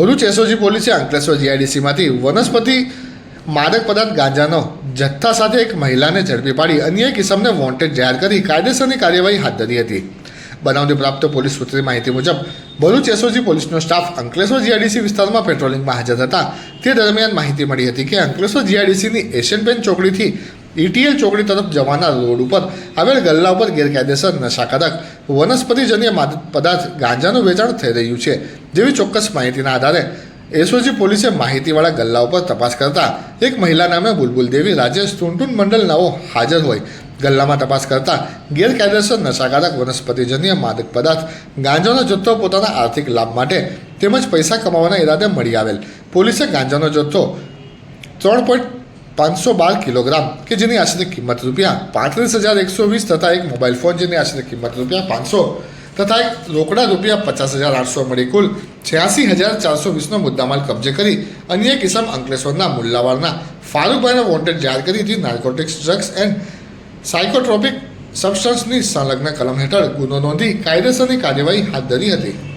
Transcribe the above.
Bharuch SOG પોલીસે અંકલેશ્વર જીઆઈડીસીમાંથી વનસ્પતિ માદક પદાર્થ ગાંજાનો જથ્થા સાથે એક મહિલાને ઝડપી પાડી અન્ય કિસમને વોન્ટેડ જાહેર કરી કાયદેસરની કાર્યવાહી હાથ ધરી હતી. બનાવની પ્રાપ્ત પોલીસ સૂત્રની માહિતી મુજબ, ભરૂચ એસઓજી પોલીસનો સ્ટાફ અંકલેશ્વર જીઆઈડીસી વિસ્તારમાં પેટ્રોલિંગમાં હાજર હતા. તે દરમિયાન માહિતી મળી હતી કે અંકલેશ્વર જીઆઈડીસીની એશિયન પેન ચોકડીથી ઈટીએલ ચોકડી તરફ જવાના રોડ ઉપર આવેલ ગલ્લા ઉપર ગેરકાયદેસર નશાકારક વનસ્પતિજન્ય પદાર્થ ગાંજાનું વેચાણ થઈ રહ્યું છે, જેવી ચોક્કસ માહિતીના આધારે એસઓજી પોલીસે માહિતીવાળા ગલ્લા ઉપર તપાસ કરતા એક મહિલા નામે બુલબુલ દેવી, રાજેશ ટુનટુન મંડળ નાઓ હાજર હોય. ગલ્લામાં તપાસ કરતા ગેરકાયદેસર નશાકારક વનસ્પતિજન્ય માદક પદાર્થ ગાંજાનો જથ્થો પોતાના આર્થિક લાભ માટે તેમજ પૈસા કમાવાના ઈરાદે મળી આવેલ. પોલીસે ગાંજાનો જથ્થો ત્રણ પોઈન્ટ પાંચસો બાર કિલોગ્રામ, કે જેની આશરે કિંમત રૂપિયા પાંત્રીસ હજાર એકસો વીસ તથા એક મોબાઈલ ફોન જેની આશરે કિંમત રૂપિયા પાંચસો તથા એક રોકડા રૂપિયા પચાસ હજાર આઠસો મળી કુલ છ્યાસી હજાર ચારસો વીસનો મુદ્દામાલ કબજે કરી અન્ય કિસમ અંકલેશ્વરના મુલ્લાવાડના ફારૂકભાઈને વોન્ટેડ જાહેર કરી હતી નાર્કોટિક્સ ડ્રગ્સ એન્ડ સાયકોટ્રોપિક સબસ્ટન્સની સંલગ્ન કલમ હેઠળ ગુનો નોંધી કાયદેસરની કાર્યવાહી હાથ ધરી હતી.